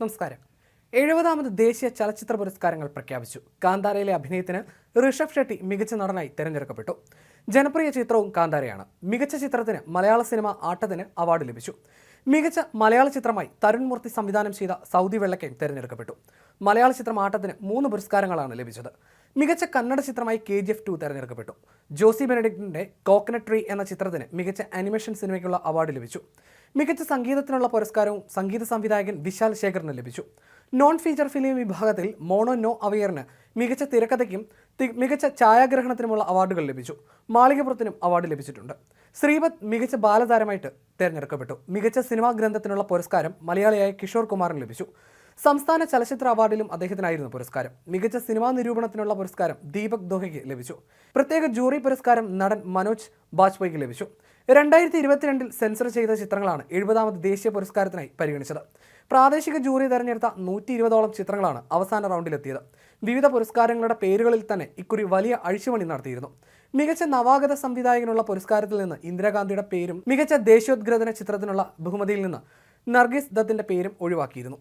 നമസ്കാരം. എഴുപതാമത് ദേശീയ ചലച്ചിത്ര പുരസ്കാരങ്ങൾ പ്രഖ്യാപിച്ചു. കാന്താരയിലെ അഭിനയത്തിന് ഋഷഭ് ഷെട്ടി മികച്ച നടനായി തിരഞ്ഞെടുക്കപ്പെട്ടു. ജനപ്രിയ ചിത്രവും കാന്താരയാണ്. മികച്ച ചിത്രത്തിന് മലയാള സിനിമ ആട്ടത്തിന് അവാർഡ് ലഭിച്ചു. മികച്ച മലയാള ചിത്രമായി തരുൺമൂർത്തി സംവിധാനം ചെയ്ത സൗദി വെള്ളക്കയും തിരഞ്ഞെടുക്കപ്പെട്ടു. മലയാള ചിത്രം ആട്ടത്തിന് മൂന്ന് പുരസ്കാരങ്ങളാണ് ലഭിച്ചത്. മികച്ച കന്നഡ ചിത്രമായി കെ ജി എഫ് ടു തിരഞ്ഞെടുക്കപ്പെട്ടു. ജോസി ബെനഡിക്റ്റിന്റെ കോക്കനട്ട് ട്രീ എന്ന ചിത്രത്തിന് മികച്ച അനിമേഷൻ സിനിമയ്ക്കുള്ള അവാർഡ് ലഭിച്ചു. മികച്ച സംഗീതത്തിനുള്ള പുരസ്കാരവും സംഗീത സംവിധായകൻ വിശാൽ ശേഖറിന് ലഭിച്ചു. നോൺ ഫീച്ചർ ഫിലിം വിഭാഗത്തിൽ മോണോ നോ അവയറിന് മികച്ച തിരക്കഥയ്ക്കും മികച്ച ഛായാഗ്രഹണത്തിനുമുള്ള അവാർഡുകൾ ലഭിച്ചു. മാളികപ്പുറത്തിനും അവാർഡ് ലഭിച്ചിട്ടുണ്ട്. ശ്രീപത് മികച്ച ബാലതാരമായിട്ട് തിരഞ്ഞെടുക്കപ്പെട്ടു. മികച്ച സിനിമാ ഗ്രന്ഥത്തിനുള്ള പുരസ്കാരം മലയാളിയായ കിഷോർ കുമാറിന് ലഭിച്ചു. സംസ്ഥാന ചലച്ചിത്ര അവാർഡിലും അദ്ദേഹത്തിനായിരുന്നു പുരസ്കാരം. മികച്ച സിനിമാ നിരൂപണത്തിനുള്ള പുരസ്കാരം ദീപക് ദോഹയ്ക്ക് ലഭിച്ചു. പ്രത്യേക ജൂറി പുരസ്കാരം നടൻ മനോജ് ബാജ്പേയിക്ക് ലഭിച്ചു. രണ്ടായിരത്തി ഇരുപത്തിരണ്ടിൽ സെൻസർ ചെയ്ത ചിത്രങ്ങളാണ് എഴുപതാമത് ദേശീയ പുരസ്കാരത്തിനായി പരിഗണിച്ചത്. പ്രാദേശിക ജൂറി തെരഞ്ഞെടുത്ത നൂറ്റി ഇരുപതോളം ചിത്രങ്ങളാണ് അവസാന റൗണ്ടിലെത്തിയത്. വിവിധ പുരസ്കാരങ്ങളുടെ പേരുകളിൽ തന്നെ ഇക്കുറി വലിയ അഴിച്ചുപണി നടത്തിയിരുന്നു. മികച്ച നവാഗത സംവിധായകനുള്ള പുരസ്കാരത്തിൽ നിന്ന് ഇന്ദിരാഗാന്ധിയുടെ പേരും മികച്ച ദേശീയോദ്ഗ്രഥന ചിത്രത്തിനുള്ള ബഹുമതിയിൽ നിന്ന് നർഗീസ് ദത്തിന്റെ പേരും ഒഴിവാക്കിയിരുന്നു.